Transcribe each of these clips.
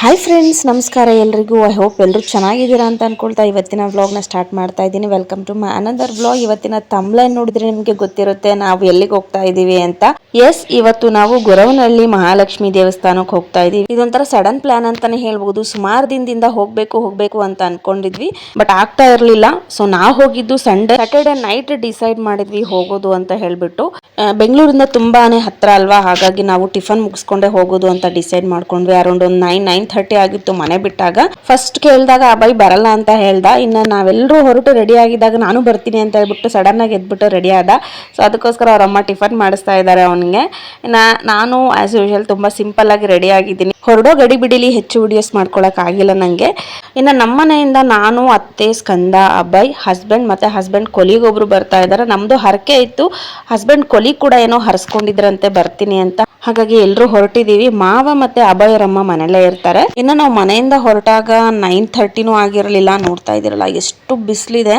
Hi friends ನಮಸ್ಕಾರ ಎಲ್ರಿಗೂ. I hope ಎಲ್ಲರೂ ಚೆನ್ನಾಗಿದ್ದೀರಾ ಅಂತ ಅನ್ಕೊಳ್ತಾ ಇವತ್ತಿನ ವ್ಲಾಗ್ನ ಸ್ಟಾರ್ಟ್ ಮಾಡ್ತಾ ಇದ್ದೀನಿ. Welcome to my another vlog ಇವತ್ತಿನ ತಮ್ಲೈನ್ ನೋಡಿದ್ರೆ ನಿಮಗೆ ಗೊತ್ತಿರುತ್ತೆ ನಾವು ಎಲ್ಲಿಗೆ ಹೋಗ್ತಾ ಇದ್ದೀವಿ ಅಂತ. ಎಸ್ ಇವತ್ತು ನಾವು ಗೊರವನಹಳ್ಳಿ ಮಹಾಲಕ್ಷ್ಮಿ ದೇವಸ್ಥಾನಕ್ಕೆ ಹೋಗ್ತಾ ಇದೀವಿ ಇದೊಂಥರ ಸಡನ್ ಪ್ಲಾನ್ ಅಂತಾನೆ ಹೇಳ್ಬೋದು. ಸುಮಾರು ದಿನದಿಂದ ಹೋಗ್ಬೇಕು ಹೋಗ್ಬೇಕು ಅಂತ ಅನ್ಕೊಂಡಿದ್ವಿ. ಬಟ್ ಆಗ್ತಾ ಇರಲಿಲ್ಲ. ಸೊ ನಾವು ಹೋಗಿದ್ದು ಸಂಡೇ ಸ್ಯಾಟರ್ಡೆ ನೈಟ್ ಡಿಸೈಡ್ ಮಾಡಿದ್ವಿ ಹೋಗೋದು ಅಂತ ಹೇಳ್ಬಿಟ್ಟು. ಬೆಂಗಳೂರಿಂದ ತುಂಬಾನೇ ಹತ್ರ ಅಲ್ವಾ? ಹಾಗಾಗಿ ನಾವು ಟಿಫನ್ ಮುಗಿಸ್ಕೊಂಡೆ ಹೋಗೋದು ಅಂತ ಡಿಸೈಡ್ ಮಾಡ್ಕೊಂಡ್ವಿ. ಅರೌಂಡ್ ಒಂದು ನೈನ್ ನೈನ್ ಥರ್ಟಿ ಆಗಿತ್ತು ಮನೆ ಬಿಟ್ಟಾಗ. ಫಸ್ಟ್ ಕೇಳಿದಾಗ ಅಭಯ್ ಬರಲ್ಲ ಅಂತ ಹೇಳ್ದ. ಇನ್ನು ನಾವೆಲ್ಲರೂ ಹೊರಟು ರೆಡಿ ಆಗಿದ್ದಾಗ ನಾನು ಬರ್ತೀನಿ ಅಂತ ಹೇಳ್ಬಿಟ್ಟು ಸಡನ್ ಆಗಿ ಎದ್ಬಿಟ್ಟು ರೆಡಿ ಆದ. ಸೊ ಅದಕ್ಕೋಸ್ಕರ ಅವ್ರ ಅಮ್ಮ ಟಿಫನ್ ಮಾಡಿಸ್ತಾ ಇದ್ದಾರೆ ಅವನಿಗೆ. ನಾನು ಆಸ್ ಯೂಶಲ್ ತುಂಬ ಸಿಂಪಲ್ ಆಗಿ ರೆಡಿ ಆಗಿದ್ದೀನಿ. ಹೊರಡೋ ಗಡಿ ಬಿಡಿಲಿ ಹೆಚ್ಚು ವಿಡಿಯೋಸ್ ಮಾಡ್ಕೊಳಕ್ ಆಗಿಲ್ಲ ನನಗೆ ಇನ್ನು ನಮ್ಮ ಮನೆಯಿಂದ ನಾನು, ಅತ್ತೆ, ಸ್ಕಂದ ಅಭಯ್ ಹಸ್ಬೆಂಡ್ ಮತ್ತೆ ಹಸ್ಬೆಂಡ್ ಕೊಲಿಗೊಬ್ರು ಬರ್ತಾ ಇದ್ದಾರೆ ನಮ್ದು ಹರಕೆ ಇತ್ತು. ಹಸ್ಬೆಂಡ್ ಕೊಲಿ ಕೂಡ ಏನೋ ಹರಿಸ್ಕೊಂಡಿದ್ರಂತೆ ಬರ್ತೀನಿ ಅಂತ. ಹಾಗಾಗಿ ಎಲ್ಲರೂ ಹೊರಟಿದೀವಿ ಮಾವ ಮತ್ತೆ ಅಭಯರಮ್ಮ ಮನೆಯಲ್ಲೇ ಇರ್ತಾರೆ. ಇನ್ನು ನಾವು ಮನೆಯಿಂದ ಹೊರಟಾಗ ನೈನ್ ಥರ್ಟಿನೂ ಆಗಿರಲಿಲ್ಲ. ನೋಡ್ತಾ ಇದ್ದೀರಲ್ಲ, ಎಷ್ಟು ಬಿಸಿಲಿದೆ.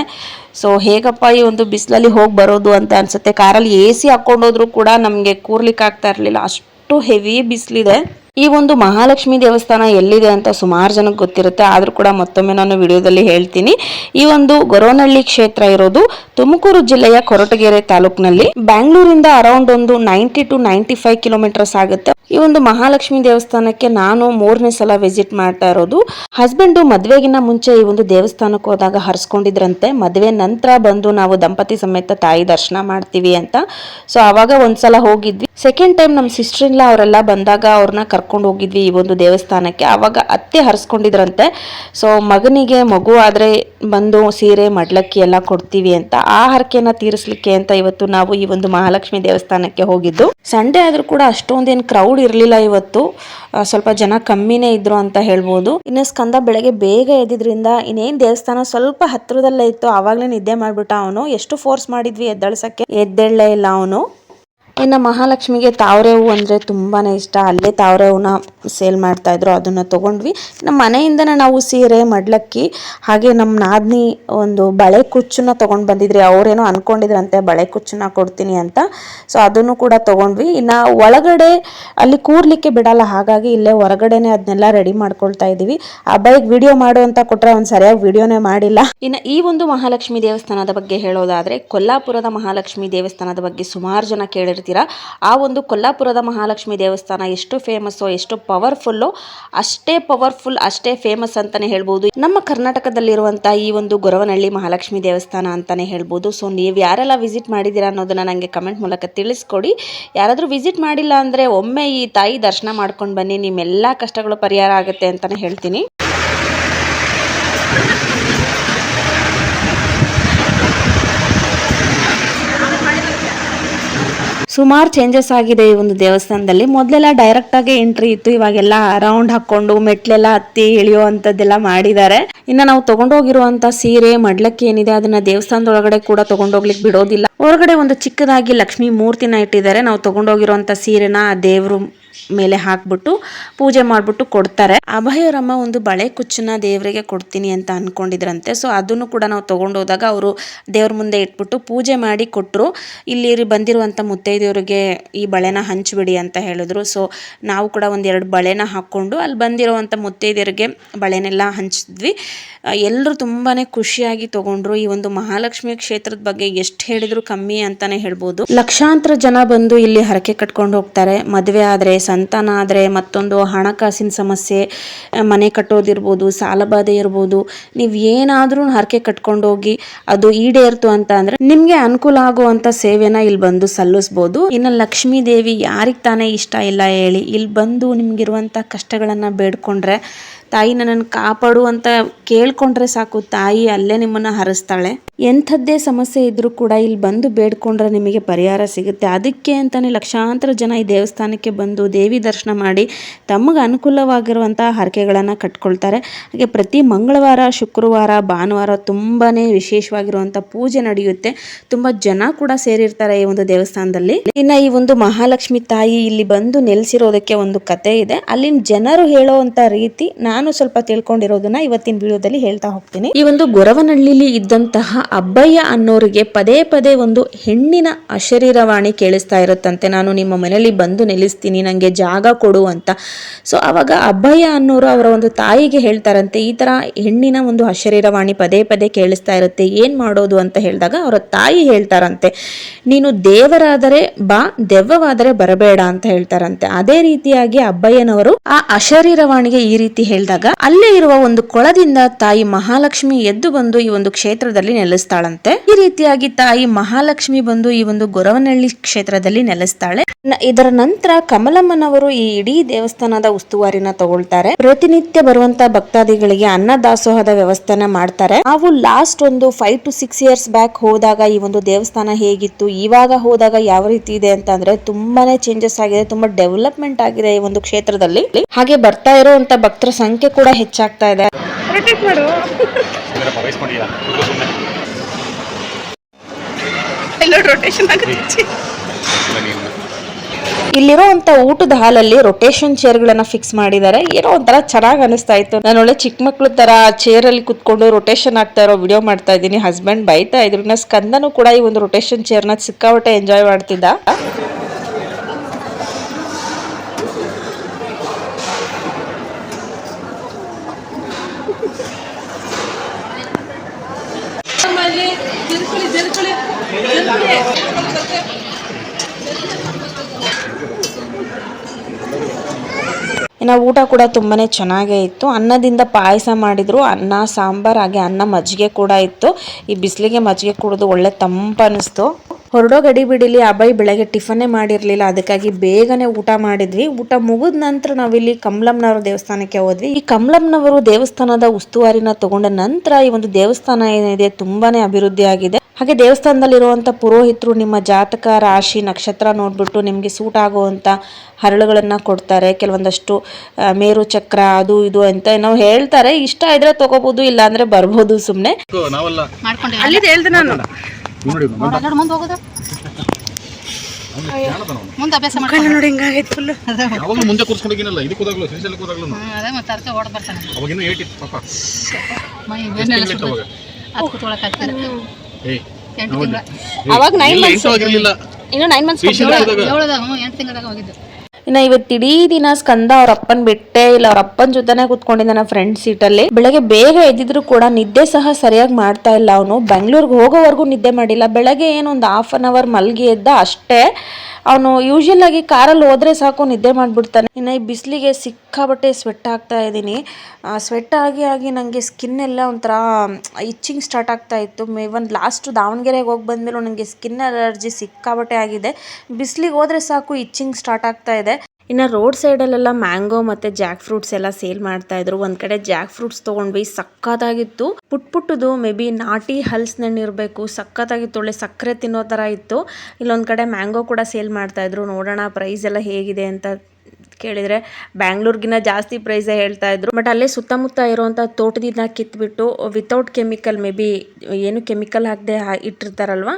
ಸೊ ಹೇಗಪ್ಪ ಈ ಒಂದು ಬಿಸಿಲಲ್ಲಿ ಹೋಗಿ ಬರೋದು ಅಂತ ಅನ್ಸುತ್ತೆ. ಕಾರಲ್ಲಿ ಎ ಸಿ ಹಾಕೊಂಡೋದ್ರು ಕೂಡ ನಮಗೆ ಕೂರ್ಲಿಕ್ಕೆ ಆಗ್ತಾ ಇರಲಿಲ್ಲ. ಅಷ್ಟು ಹೆವಿ ಬಿಸಿಲಿದೆ. ಈ ಒಂದು ಮಹಾಲಕ್ಷ್ಮಿ ದೇವಸ್ಥಾನ ಎಲ್ಲಿದೆ ಅಂತ ಸುಮಾರು ಜನಕ್ಕೆ ಗೊತ್ತಿರುತ್ತೆ, ಆದರೂ ಕೂಡ ಮತ್ತೊಮ್ಮೆ ನಾನು ವಿಡಿಯೋದಲ್ಲಿ ಹೇಳ್ತೀನಿ. ಈ ಒಂದು ಗೊರೋನಹಳ್ಳಿ ಕ್ಷೇತ್ರ ಇರೋದು ತುಮಕೂರು ಜಿಲ್ಲೆಯ ಕೊರಟಗೆರೆ ತಾಲೂಕಿನಲ್ಲಿ. ಬ್ಯಾಂಗ್ಳೂರಿಂದ ಅರೌಂಡ್ ಒಂದು ninety two ninety five kilometres ಆಗುತ್ತೆ. ಈ ಒಂದು ಮಹಾಲಕ್ಷ್ಮಿ ದೇವಸ್ಥಾನಕ್ಕೆ ನಾನು ಮೂರನೇ ಸಲ ವಿಸಿಟ್ ಮಾಡ್ತಾ ಇರೋದು. ಹಸ್ಬೆಂಡು ಮದುವೆಗಿನ ಮುಂಚೆ ಈ ಒಂದು ದೇವಸ್ಥಾನಕ್ಕೆ ಹೋದಾಗ ಹರಿಸ್ಕೊಂಡಿದ್ರಂತೆ. ಮದುವೆ ನಂತರ ಬಂದು ನಾವು ದಂಪತಿ ಸಮೇತ ತಾಯಿ ದರ್ಶನ ಮಾಡ್ತೀವಿ ಅಂತ. ಸೊ ಅವಾಗ ಒಂದ್ಸಲ ಹೋಗಿದ್ವಿ. ಸೆಕೆಂಡ್ ಟೈಮ್ ನಮ್ಮ ಸಿಸ್ಟರ್ ಇಲ್ಲ ಅವರೆಲ್ಲ ಬಂದಾಗ ಅವ್ರನ್ನ ಕರ್ಕೊಂಡು ಹೋಗಿದ್ವಿ ಈ ಒಂದು ದೇವಸ್ಥಾನಕ್ಕೆ. ಆವಾಗ ಅತ್ತೆ ಹರಿಸ್ಕೊಂಡಿದ್ರಂತೆ. ಸೊ ಮಗನಿಗೆ ಮಗು ಆದರೆ ಬಂದು ಸೀರೆ, ಮಡ್ಲಕ್ಕಿ ಎಲ್ಲ ಕೊಡ್ತೀವಿ ಅಂತ. ಆ ಹರಕೆಯನ್ನು ತೀರಿಸ್ಲಿಕ್ಕೆ ಅಂತ ಇವತ್ತು ನಾವು ಈ ಒಂದು ಮಹಾಲಕ್ಷ್ಮಿ ದೇವಸ್ಥಾನಕ್ಕೆ ಹೋಗಿದ್ದು. ಸಂಡೇ ಆದ್ರೂ ಕೂಡ ಅಷ್ಟೊಂದೇನು ಕ್ರೌಡ್ ಇರಲಿಲ್ಲ ಇವತ್ತು. ಸ್ವಲ್ಪ ಜನ ಕಮ್ಮಿನೇ ಇದ್ರು ಅಂತ ಹೇಳ್ಬೋದು. ಇನ್ನು ಸ್ಕಂದ ಬೆಳಗ್ಗೆ ಬೇಗ ಎದ್ದಿದ್ರಿಂದ ಇನ್ನೇನ್ ದೇವಸ್ಥಾನ ಸ್ವಲ್ಪ ಹತ್ರದಲ್ಲೇ ಇತ್ತು. ಆವಾಗಲೇ ನಿದ್ದೆ ಮಾಡ್ಬಿಟ್ಟ ಅವನು. ಎಷ್ಟು ಫೋರ್ಸ್ ಮಾಡಿದ್ವಿ ಎದ್ದಳ್ಸಕ್ಕೆ? ಎದ್ದೇಳಲೇ ಇಲ್ಲ ಅವನು. ಇನ್ನು ಮಹಾಲಕ್ಷ್ಮಿಗೆ ತಾವರೆ ಹೂವು ಅಂದರೆ ತುಂಬಾ ಇಷ್ಟ. ಅಲ್ಲೇ ತಾವರೆ ಹೂವನ್ನ ಸೇಲ್ ಮಾಡ್ತಾಯಿದ್ರು ಅದನ್ನು ತೊಗೊಂಡ್ವಿ. ನಮ್ಮ ಮನೆಯಿಂದನೇ ನಾವು ಸೀರೆ, ಮಡ್ಲಕ್ಕಿ, ಹಾಗೆ ನಮ್ಮ ನಾದ್ನಿ ಒಂದು ಬಳೆ ಕುಚ್ಚನ್ನ ತೊಗೊಂಡು ಬಂದಿದ್ರಿ. ಅವರೇನೋ ಅನ್ಕೊಂಡಿದ್ರಂತೆ, ಬಳೆ ಕುಚ್ಚನ್ನ ಕೊಡ್ತೀನಿ ಅಂತ. ಸೊ ಅದನ್ನು ಕೂಡ ತೊಗೊಂಡ್ವಿ. ಇನ್ನು ಒಳಗಡೆ ಅಲ್ಲಿ ಕೂರ್ಲಿಕ್ಕೆ ಬಿಡಲ್ಲ, ಹಾಗಾಗಿ ಇಲ್ಲೇ ಹೊರಗಡೆನೆ ಅದನ್ನೆಲ್ಲ ರೆಡಿ ಮಾಡ್ಕೊಳ್ತಾ ಇದ್ದೀವಿ ಆ ಬೈಕ್ ವಿಡಿಯೋ ಮಾಡು ಅಂತ ಕೊಟ್ಟರೆ ಅವ್ನು ಸರಿಯಾಗಿ ವಿಡಿಯೋನೇ ಮಾಡಿಲ್ಲ. ಇನ್ನು ಈ ಒಂದು ಮಹಾಲಕ್ಷ್ಮಿ ದೇವಸ್ಥಾನದ ಬಗ್ಗೆ ಹೇಳೋದಾದರೆ, ಕೊಲ್ಲಾಪುರದ ಮಹಾಲಕ್ಷ್ಮಿ ದೇವಸ್ಥಾನದ ಬಗ್ಗೆ ಸುಮಾರು ಜನ ಆ ಒಂದು ಕೊಲ್ಲಾಪುರದ ಮಹಾಲಕ್ಷ್ಮಿ ದೇವಸ್ಥಾನ ಎಷ್ಟು ಫೇಮಸ್ಸು ಎಷ್ಟು ಪವರ್ಫುಲ್ಲು ಅಷ್ಟೇ ಪವರ್ಫುಲ್ ಅಷ್ಟೇ ಫೇಮಸ್ ಅಂತಾನೆ ಹೇಳ್ಬೋದು. ನಮ್ಮ ಕರ್ನಾಟಕದಲ್ಲಿರುವಂಥ ಈ ಒಂದು ಗೊರವನಹಳ್ಳಿ ಮಹಾಲಕ್ಷ್ಮಿ ದೇವಸ್ಥಾನ ಅಂತಾನೆ ಹೇಳ್ಬೋದು. ಸೊ ನೀವು ಯಾರೆಲ್ಲ ವಿಸಿಟ್ ಮಾಡಿದ್ದೀರಾ ಅನ್ನೋದನ್ನ ನನಗೆ ಕಮೆಂಟ್ ಮೂಲಕ ತಿಳಿಸ್ಕೊಡಿ. ಯಾರಾದರೂ ವಿಸಿಟ್ ಮಾಡಿಲ್ಲ ಅಂದರೆ ಒಮ್ಮೆ ಈ ತಾಯಿ ದರ್ಶನ ಮಾಡ್ಕೊಂಡು ಬನ್ನಿ. ನಿಮ್ಮೆಲ್ಲ ಕಷ್ಟಗಳು ಪರಿಹಾರ ಆಗುತ್ತೆ ಅಂತಾನೆ ಹೇಳ್ತೀನಿ. ಸುಮಾರು ಚೇಂಜಸ್ ಆಗಿದೆ ಈ ಒಂದು ದೇವಸ್ಥಾನದಲ್ಲಿ. ಮೊದಲೆಲ್ಲ ಡೈರೆಕ್ಟ್ ಆಗಿ ಎಂಟ್ರಿ ಇತ್ತು. ಇವಾಗೆಲ್ಲ ರೌಂಡ್ ಹಾಕೊಂಡು ಮೆಟ್ಲೆಲ್ಲ ಹತ್ತಿ ಇಳಿಯೋ ಅಂತದ್ದೆಲ್ಲ ಮಾಡಿದ್ದಾರೆ. ಇನ್ನ ನಾವು ತಗೊಂಡೋಗಿರುವಂತ ಸೀರೆ, ಮಡ್ಲಕ್ಕಿ ಏನಿದೆ, ಅದನ್ನ ದೇವಸ್ಥಾನದೊಳಗಡೆ ಕೂಡ ತಗೊಂಡೋಗ್ಲಿಕ್ಕೆ ಬಿಡೋದಿಲ್ಲ. ಹೊರಗಡೆ ಒಂದು ಚಿಕ್ಕದಾಗಿ ಲಕ್ಷ್ಮಿ ಮೂರ್ತಿನ ಇಟ್ಟಿದ್ದಾರೆ. ನಾವು ತಗೊಂಡೋಗಿರುವಂತ ಸೀರೆನ ಆ ದೇವ್ರು ಮೇಲೆ ಹಾಕ್ಬಿಟ್ಟು ಪೂಜೆ ಮಾಡಿಬಿಟ್ಟು ಕೊಡ್ತಾರೆ. ಅಭಯರಮ್ಮ ಒಂದು ಬಳೆ ಕುಚ್ಚನ್ನ ದೇವರಿಗೆ ಕೊಡ್ತೀನಿ ಅಂತ ಅನ್ಕೊಂಡಿದ್ರಂತೆ. ಸೊ ಅದನ್ನು ಕೂಡ ನಾವು ತಗೊಂಡೋದಾಗ ಅವರು ದೇವ್ರ ಮುಂದೆ ಇಟ್ಬಿಟ್ಟು ಪೂಜೆ ಮಾಡಿ ಕೊಟ್ಟರು ಇಲ್ಲಿ ಬಂದಿರುವಂಥ ಮುತ್ತೈದೆಯವರಿಗೆ ಈ ಬಳೆನ ಹಂಚಿಬಿಡಿ ಅಂತ ಹೇಳಿದ್ರು. ಸೊ ನಾವು ಕೂಡ ಒಂದೆರಡು ಬಳೆನ ಹಾಕ್ಕೊಂಡು ಅಲ್ಲಿ ಬಂದಿರುವಂಥ ಮುತ್ತೈದೆಯರಿಗೆ ಬಳೆನೆಲ್ಲ ಹಂಚಿದ್ವಿ. ಎಲ್ಲರೂ ತುಂಬಾ ಖುಷಿಯಾಗಿ ತಗೊಂಡ್ರು. ಈ ಒಂದು ಮಹಾಲಕ್ಷ್ಮಿ ಕ್ಷೇತ್ರದ ಬಗ್ಗೆ ಎಷ್ಟು ಹೇಳಿದ್ರು ಕಮ್ಮಿ ಅಂತಾನೆ ಹೇಳ್ಬೋದು. ಲಕ್ಷಾಂತರ ಜನ ಬಂದು ಇಲ್ಲಿ ಹರಕೆ ಕಟ್ಕೊಂಡು ಹೋಗ್ತಾರೆ. ಮದುವೆ ಆದರೆ ಸಂತಾನ ಆದರೆ ಮತ್ತೊಂದು ಹಣಕಾಸಿನ ಸಮಸ್ಯೆ ಮನೆ ಕಟ್ಟೋದಿರ್ಬೋದು ಸಾಲಬಾಧೆ ಇರ್ಬೋದು, ನೀವು ಏನಾದರೂ ಹರಕೆ ಕಟ್ಕೊಂಡೋಗಿ ಅದು ಈಡೇರ್ತು ಅಂತ ಅಂದರೆ ನಿಮಗೆ ಅನುಕೂಲ ಆಗುವಂಥ ಸೇವೆನ ಇಲ್ಲಿ ಬಂದು ಸಲ್ಲಿಸ್ಬೋದು. ಇನ್ನು ಲಕ್ಷ್ಮೀ ದೇವಿ ಯಾರಿಗೆ ತಾನೇ ಇಷ್ಟ ಇಲ್ಲ ಹೇಳಿ ಇಲ್ಲಿ ಬಂದು ನಿಮ್ಗಿರುವಂತ ಕಷ್ಟಗಳನ್ನು ಬೇಡ್ಕೊಂಡ್ರೆ ತಾಯಿ ನನ್ನನ್ನು ಕಾಪಾಡು ಅಂತ ಕೇಳ್ಕೊಂಡ್ರೆ ಸಾಕು. ತಾಯಿ ಅಲ್ಲೇ ನಿಮ್ಮನ್ನ ಹರಿಸ್ತಾಳೆ. ಎಂಥದ್ದೇ ಸಮಸ್ಯೆ ಇದ್ದರೂ ಕೂಡ ಇಲ್ಲಿ ಬಂದು ಬೇಡ್ಕೊಂಡ್ರೆ ನಿಮಗೆ ಪರಿಹಾರ ಸಿಗುತ್ತೆ. ಅದಕ್ಕೆ ಅಂತಲೇ ಲಕ್ಷಾಂತರ ಜನ ಈ ದೇವಸ್ಥಾನಕ್ಕೆ ಬಂದು ದೇವಿ ದರ್ಶನ ಮಾಡಿ ತಮಗೆ ಅನುಕೂಲವಾಗಿರುವಂಥ ಹರಕೆಗಳನ್ನು ಕಟ್ಕೊಳ್ತಾರೆ. ಹಾಗೆ ಪ್ರತಿ ಮಂಗಳವಾರ, ಶುಕ್ರವಾರ, ಭಾನುವಾರ ತುಂಬಾನೇ ವಿಶೇಷವಾಗಿರುವಂಥ ಪೂಜೆ ನಡೆಯುತ್ತೆ. ತುಂಬಾ ಜನ ಕೂಡ ಸೇರಿರ್ತಾರೆ ಈ ಒಂದು ದೇವಸ್ಥಾನದಲ್ಲಿ. ಇನ್ನು ಈ ಒಂದು ಮಹಾಲಕ್ಷ್ಮಿ ತಾಯಿ ಇಲ್ಲಿ ಬಂದು ನೆಲೆಸಿರೋದಕ್ಕೆ ಒಂದು ಕತೆ ಇದೆ. ಅಲ್ಲಿನ ಜನರು ಹೇಳೋ ರೀತಿ ನಾನು ಸ್ವಲ್ಪ ತಿಳ್ಕೊಂಡಿರೋದನ್ನ ಇವತ್ತಿನ ವಿಡಿಯೋದಲ್ಲಿ ಹೇಳ್ತಾ ಹೋಗ್ತೀನಿ. ಈ ಒಂದು ಗೊರವನಹಳ್ಳಿಲಿ ಇದ್ದಂತಹ ಅಬ್ಬಯ್ಯ ಅನ್ನೋರಿಗೆ ಪದೇ ಪದೇ ಒಂದು ಹೆಣ್ಣಿನ ಅಶರೀರವಾಣಿ ಕೇಳಿಸ್ತಾ ಇರುತ್ತಂತೆ. ನಾನು ನಿಮ್ಮ ಮನೆಯಲ್ಲಿ ಬಂದು ನಿಲ್ಲಿಸ್ತೀನಿ ನನಗೆ ಜಾಗ ಕೊಡು ಅಂತ. ಸೊ ಅವಾಗ ಅಬ್ಬಯ್ಯ ಅನ್ನೋರು ಅವರ ಒಂದು ತಾಯಿಗೆ ಹೇಳ್ತಾರಂತೆ, ಈ ತರ ಹೆಣ್ಣಿನ ಒಂದು ಅಶರೀರವಾಣಿ ಪದೇ ಪದೇ ಕೇಳಿಸ್ತಾ ಇರುತ್ತೆ, ಏನ್ ಮಾಡೋದು ಅಂತ ಹೇಳಿದಾಗ ಅವರ ತಾಯಿ ಹೇಳ್ತಾರಂತೆ, ನೀನು ದೇವರಾದರೆ ಬಾ, ದೆವ್ವವಾದರೆ ಬರಬೇಡ ಅಂತ ಹೇಳ್ತಾರಂತೆ. ಅದೇ ರೀತಿಯಾಗಿ ಅಬ್ಬಯ್ಯನವರು ಆ ಅಶರೀರವಾಣಿಗೆ ಈ ರೀತಿ ಹೇಳಿದಾಗ ಅಲ್ಲೇ ಇರುವ ಒಂದು ಕೊಳದಿಂದ ತಾಯಿ ಮಹಾಲಕ್ಷ್ಮಿ ಎದ್ದು ಬಂದು ಈ ಒಂದು ಕ್ಷೇತ್ರದಲ್ಲಿ ನೆಲೆಸ್ತಾಳಂತೆ. ಈ ರೀತಿಯಾಗಿ ತಾಯಿ ಮಹಾಲಕ್ಷ್ಮಿ ಬಂದು ಈ ಒಂದು ಗೊರವನಹಳ್ಳಿ ಕ್ಷೇತ್ರದಲ್ಲಿ ನೆಲೆಸ್ತಾಳೆ. ಇದರ ನಂತರ ಕಮಲಮ್ಮನವರು ಈ ಇಡೀ ದೇವಸ್ಥಾನದ ಉಸ್ತುವಾರಿನ ತಗೊಳ್ತಾರೆ. ಪ್ರತಿನಿತ್ಯ ಬರುವಂತ ಭಕ್ತಾದಿಗಳಿಗೆ ಅನ್ನ ದಾಸೋಹದ ವ್ಯವಸ್ಥೆನ ಮಾಡ್ತಾರೆ. ನಾವು ಲಾಸ್ಟ್ ಒಂದು five to six years back ಹೋದಾಗ ಈ ಒಂದು ದೇವಸ್ಥಾನ ಹೇಗಿತ್ತು, ಇವಾಗ ಹೋದಾಗ ಯಾವ ರೀತಿ ಇದೆ ಅಂತ ಅಂದ್ರೆ ತುಂಬಾನೇ ಚೇಂಜಸ್ ಆಗಿದೆ, ತುಂಬಾ ಡೆವಲಪ್ಮೆಂಟ್ ಆಗಿದೆ ಈ ಒಂದು ಕ್ಷೇತ್ರದಲ್ಲಿ. ಹಾಗೆ ಬರ್ತಾ ಇರುವಂತ ಭಕ್ತರ ಸಂಖ್ಯೆ ಕೂಡ ಹೆಚ್ಚಾಗ್ತಾ ಇದೆ. ಇಲ್ಲಿರುವಂತ ಊಟದ ಹಾಲಲ್ಲಿ ರೊಟೇಷನ್ ಚೇರ್ಗಳನ್ನ ಫಿಕ್ಸ್ ಮಾಡಿದ್ದಾರೆ. ಏನೋ ಒಂಥರ ಚೆನ್ನಾಗಿ ಅನಿಸ್ತಾ ಇತ್ತು. ನಾನು ಒಳ್ಳೆ ಚಿಕ್ಕ ಮಕ್ಳು ತರ ಚೇರ್ ಅಲ್ಲಿ ಕುತ್ಕೊಂಡು ರೊಟೇಷನ್ ಆಗ್ತಾ ಇರೋ ವಿಡಿಯೋ ಮಾಡ್ತಾ ಇದ್ದೀನಿ. ಹಸ್ಬೆಂಡ್ ಬೈತಾ ಇದ್ರು. ಸ್ಕಂದನು ಕೂಡ ಈ ಒಂದು ರೊಟೇಷನ್ ಚೇರ್ನ ಸಿಕ್ಕಾಪಟ್ಟೆ ಎಂಜಾಯ್ ಮಾಡ್ತಿದ್ದ. ಇನ್ನು ಊಟ ಕೂಡ ತುಂಬಾನೇ ಚೆನ್ನಾಗೇ ಇತ್ತು. ಅನ್ನದಿಂದ ಪಾಯಸ ಮಾಡಿದ್ರು. ಅನ್ನ, ಸಾಂಬಾರ್, ಹಾಗೆ ಅನ್ನ ಮಜ್ಜಿಗೆ ಕೂಡ ಇತ್ತು. ಈ ಬಿಸಿಲಿಗೆ ಮಜ್ಜಿಗೆ ಕುಡಿದು ಒಳ್ಳೆ ತಂಪನಿಸ್ತು ಹೊರಡೋ ಗಡಿ ಬಿಡಿಲಿ ಅಭಯ್ ಬೆಳಗ್ಗೆ ಟಿಫನ್ನೇ ಮಾಡಿರ್ಲಿಲ್ಲ. ಅದಕ್ಕಾಗಿ ಬೇಗನೆ ಊಟ ಮಾಡಿದ್ವಿ. ಊಟ ಮುಗಿದ ನಂತರ ನಾವಿಲ್ಲಿ ಕಮಲಮ್ನವರ ದೇವಸ್ಥಾನಕ್ಕೆ ಹೋದ್ವಿ. ಈ ಕಮಲಮ್ನವರು ದೇವಸ್ಥಾನದ ಉಸ್ತುವಾರಿನ ತಗೊಂಡ ನಂತರ ಈ ಒಂದು ದೇವಸ್ಥಾನ ಏನಿದೆ ತುಂಬಾನೇ ಅಭಿವೃದ್ಧಿ ಆಗಿದೆ. ಹಾಗೆ ದೇವಸ್ಥಾನದಲ್ಲಿರುವಂಥ ಪುರೋಹಿತರು ನಿಮ್ಮ ಜಾತಕ ರಾಶಿ ನಕ್ಷತ್ರ ನೋಡ್ಬಿಟ್ಟು ನಿಮಗೆ ಸೂಟ್ ಆಗುವಂಥ ಹರಳುಗಳನ್ನ ಕೊಡ್ತಾರೆ. ಕೆಲವೊಂದಷ್ಟು ಮೇರು ಚಕ್ರ ಅದು ಇದು ಅಂತ ನಾವು ಹೇಳ್ತಾರೆ. ಇಷ್ಟ ಇದ್ರೆ ತಗೋಬಹುದು ಇಲ್ಲ ಅಂದ್ರೆ ಬರ್ಬೋದು ಸುಮ್ಮನೆ ಮುಂದೆ ಅಭ್ಯಾಸ ಮಾಡ್ಕೊಂಡು ನೋಡಿ ಹಿಂಗಾಗೈತೆ ಫುಲ್ ಅದೇ. ಮುಂದೆ ಕೂರ್ಸ್ಕೊಂಡಿದ್ದೀನಲ್ಲ ಇದಕ್ಕೆ ಕೂದಾಗ್ಲು ಶ್ರೀಶೈಲ ಕೂದಾಗ್ಲು ಅದೇ ಮತ್ತೆ ಅರ್ಥ ಓಡ್ ಬರ್ತಾನೆ ಅವಾಗ ಇನ್ನೂ ಏಟಿತ್ತು ಪಾಪ. ಮೈ ಬೆನ್ನೆಲ್ಲ ಅವಾಗ? ಅದು ಕುತ್ಕೊಳಕ್ ಆಗ್ತಾರೆ ಏಯ್ ಎಂಟು ತಿಂಗಳ. ಅವಾಗ ನೈನ್ ಎಂಟು ಇನ್ನು ನೈನ್ ಮಂತ್ಸ್ ಏಳು ಹ್ಞೂ ಎಂಟು ತಿಂಗಳದಾಗ ಹೋಗಿದ್ದು. ಇನ್ನ ಇವತ್ತು ಇಡೀ ದಿನ ಸ್ಕಂದ ಅವ್ರ ಅಪ್ಪನ ಬಿಟ್ಟೆ ಇಲ್ಲ, ಅವ್ರ ಅಪ್ಪನ ಜೊತೆನೆ ಕೂತ್ಕೊಂಡಿದ್ದ ನನ್ನ ಫ್ರೆಂಡ್ ಸೀಟಲ್ಲಿ ಬೆಳಗ್ಗೆ ಬೇಗ ಎದ್ದಿದ್ರು ಕೂಡ ನಿದ್ದೆ ಸಹ ಸರಿಯಾಗಿ ಮಾಡ್ತಾ ಇಲ್ಲ ಅವನು. ಬೆಂಗಳೂರಿಗೆ ಹೋಗೋವರೆಗೂ ನಿದ್ದೆ ಮಾಡಿಲ್ಲ. ಬೆಳಗ್ಗೆ ಏನು ಒಂದು ಹಾಫ್ ಅನ್ ಅವರ್ ಮಲಗಿ ಎದ್ದ ಅಷ್ಟೇ. ಅವನು ಯೂಶಲ್ ಆಗಿ ಕಾರಲ್ಲಿ ಹೋದ್ರೆ ಸಾಕು, ನಿದ್ದೆ ಮಾಡ್ಬಿಡ್ತಾನೆ. ಇನ್ನು ಈ ಬಿಸಿಲಿಗೆ ಸಿಕ್ಕಾಬಟ್ಟೆ ಸ್ವೆಟ್ ಆಗ್ತಾ ಇದ್ದೀನಿ. ಸ್ವೆಟ್ ಆಗಿ ಆಗಿ ನನಗೆ ಸ್ಕಿನ್ ಎಲ್ಲ ಒಂಥರ ಇಚ್ಚಿಂಗ್ ಸ್ಟಾರ್ಟ್ ಆಗ್ತಾ ಇತ್ತು. ಮೇ ಒನ್ ಲಾಸ್ಟು ದಾವಣಗೆರೆಗೆ ಹೋಗಿ ಬಂದಮೇಲೂ ನನಗೆ ಸ್ಕಿನ್ ಅಲರ್ಜಿ ಸಿಕ್ಕಾಬಟ್ಟೆ ಆಗಿದೆ. ಬಿಸಿಲಿಗೆ ಹೋದ್ರೆ ಸಾಕು ಇಚ್ಚಿಂಗ್ ಸ್ಟಾರ್ಟ್ ಆಗ್ತಾ ಇದೆ. ಇನ್ನು ರೋಡ್ ಸೈಡಲ್ಲೆಲ್ಲ ಮ್ಯಾಂಗೋ ಮತ್ತು ಜಾಕ್ ಫ್ರೂಟ್ಸ್ ಎಲ್ಲ ಸೇಲ್ ಮಾಡ್ತಾ ಇದ್ರು. ಒಂದು ಕಡೆ ಜಾಕ್ ಫ್ರೂಟ್ಸ್ ತೊಗೊಂಡ್ವಿ ಸಕ್ಕತ್ತಾಗಿತ್ತು. ಪುಟ್ ಪುಟ್ಟದು ಮೇ ಬಿ ನಾಟಿ ಹಲ್ಸಿನಣ್ಣು ಇರಬೇಕು, ಸಕ್ಕತ್ತಾಗಿತ್ತು, ಒಳ್ಳೆ ಸಕ್ಕರೆ ತಿನ್ನೋ ಥರ ಇತ್ತು. ಇಲ್ಲೊಂದು ಕಡೆ ಮ್ಯಾಂಗೋ ಕೂಡ ಸೇಲ್ ಮಾಡ್ತಾ ಇದ್ರು. ನೋಡೋಣ ಪ್ರೈಸ್ ಎಲ್ಲ ಹೇಗಿದೆ ಅಂತ ಕೇಳಿದರೆ ಬ್ಯಾಂಗ್ಳೂರ್ಗಿನ ಜಾಸ್ತಿ ಪ್ರೈಸೇ ಹೇಳ್ತಾ ಇದ್ರು. ಬಟ್ ಅಲ್ಲೇ ಸುತ್ತಮುತ್ತ ಇರುವಂಥ ತೋಟದಿಂದ ಕಿತ್ಬಿಟ್ಟು ವಿತೌಟ್ ಕೆಮಿಕಲ್ ಮೇ ಬಿ ಏನು ಕೆಮಿಕಲ್ ಹಾಕದೆ ಇಟ್ಟಿರ್ತಾರಲ್ವ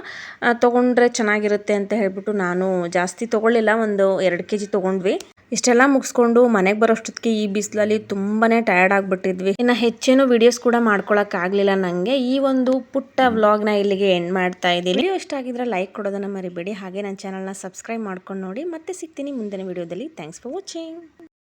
ತೊಗೊಂಡ್ರೆ ತಗೊಂಡ್ರೆ ಚೆನ್ನಾಗಿರುತ್ತೆ ಅಂತ ಹೇಳಿಬಿಟ್ಟು ನಾನು ಜಾಸ್ತಿ ತೊಗೊಳ್ಳಿಲ್ಲ. ಒಂದು ಎರಡು ಕೆ ಜಿ ತೊಗೊಂಡ್ವಿ. ಇಷ್ಟೆಲ್ಲ ಮುಗಿಸ್ಕೊಂಡು ಮನೆಗೆ ಬರೋಷ್ಟೊತ್ತಿಗೆ ಈ ಬಿಸಿಲಲ್ಲಿ ತುಂಬಾ ಟಯರ್ಡ್ ಆಗಿಬಿಟ್ಟಿದ್ವಿ. ಇನ್ನು ಹೆಚ್ಚೇನು ವಿಡಿಯೋಸ್ ಕೂಡ ಮಾಡ್ಕೊಳಕ್ ಆಗಲಿಲ್ಲ ನನಗೆ ಈ ಒಂದು ಪುಟ್ಟ ವ್ಲಾಗ್ನ ಇಲ್ಲಿಗೆ ಎಂಡ್ ಮಾಡ್ತಾ ಇದ್ದೀನಿ. ವಿಡಿಯೋ ಇಷ್ಟ ಆಗಿದ್ರೆ ಲೈಕ್ ಕೊಡೋದನ್ನ ಮರಿಬೇಡಿ. ಹಾಗೆ ನನ್ನ ಚಾನಲ್ನ ಸಬ್ಸ್ಕ್ರೈಬ್ ಮಾಡ್ಕೊಂಡು ನೋಡಿ. ಮತ್ತೆ ಸಿಗ್ತೀನಿ ಮುಂದಿನ ವಿಡಿಯೋದಲ್ಲಿ ಥ್ಯಾಂಕ್ಸ್ ಫಾರ್ ವಾಚಿಂಗ್